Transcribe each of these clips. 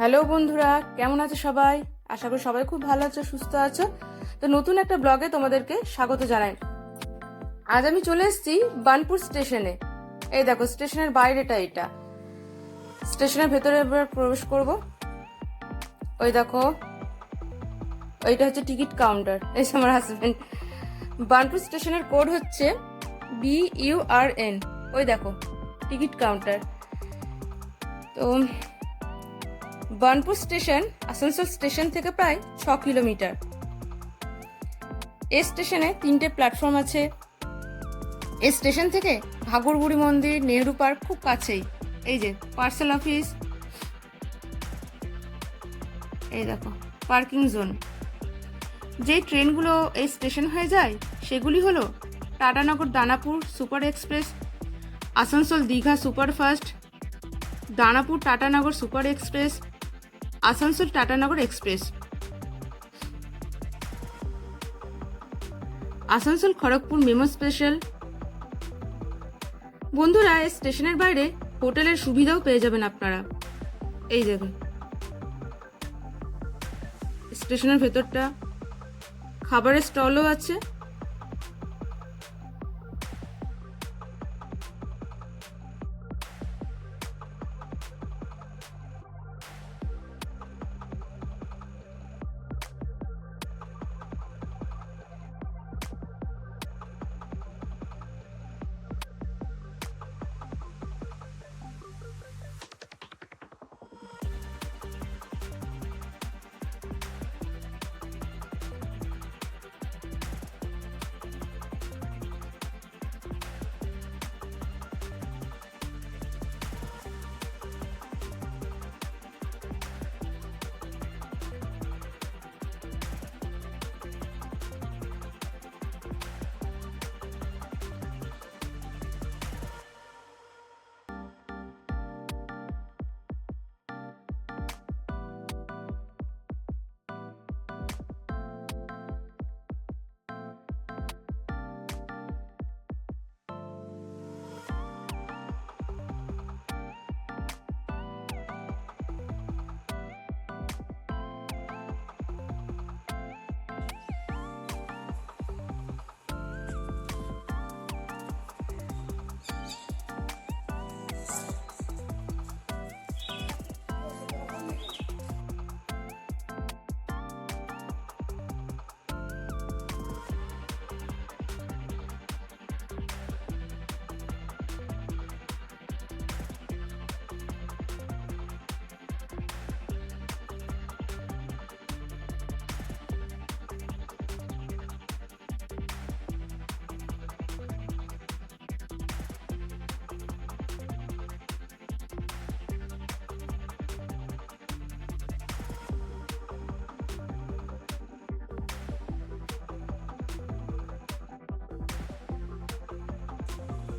Hello বন্ধুরা, কেমন আছো সবাই? আশা করি সবাই খুব ভালো আছো, সুস্থ আছো। তো নতুন একটা ব্লগে তোমাদেরকে স্বাগত জানাই। আজ আমি চলে এসেছি বানপুর স্টেশনে। এই দেখো, স্টেশনের বাইরেটা এটা স্টেশনের ভেতরে এবার প্রবেশ করব। ওই দেখো, ওইটা হচ্ছে টিকিট কাউন্টার। এই আমার হাজবেন্ড বানপুর স্টেশনের কোড হচ্ছে বি ইউ আর এন ওই দেখো, টিকিট কাউন্টার। তো বার্নপুর স্টেশন, আসানসোল স্টেশন থেকে প্রায় ছ কিলোমিটার। এই স্টেশনে তিনটে প্ল্যাটফর্ম আছে। এই স্টেশন থেকে ঘাগরবুড়ি মন্দির, নেহরু পার্ক খুব কাছেই। এই যে, পার্সেল অফিস। এই দেখো, পার্কিং জোন। যেই ট্রেনগুলো এই স্টেশন হয়ে যায়, সেগুলি হলো Tatanagar Danapur super express, Asansol Digha superfast, Danapur Tatanagar super express Asansol Tatanagar express. Asansol Kharagpur MEMU special. বন্ধুরা স্টেশনের বাইরে হোটেলের সুবিধাও পেয়ে যাবেন আপনারা। এই দেখুন। স্টেশনের ভেতরটা। খাবারের স্টলও আছে।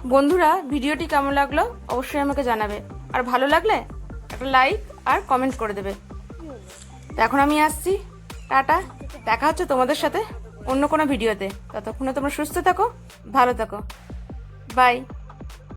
বন্ধুরা, ভিডিওটি কেমন লাগল অবশ্যই আমাকে জানাবে। আর ভালো লাগলে একটা লাইক আর কমেন্ট করে দেবে। এখন আমি আসছি। টাটা। দেখা হচ্ছে তোমাদের সাথে অন্য কোনো ভিডিওতে। ততক্ষণে তোমরা সুস্থ থাকো, ভালো থাকো। বাই।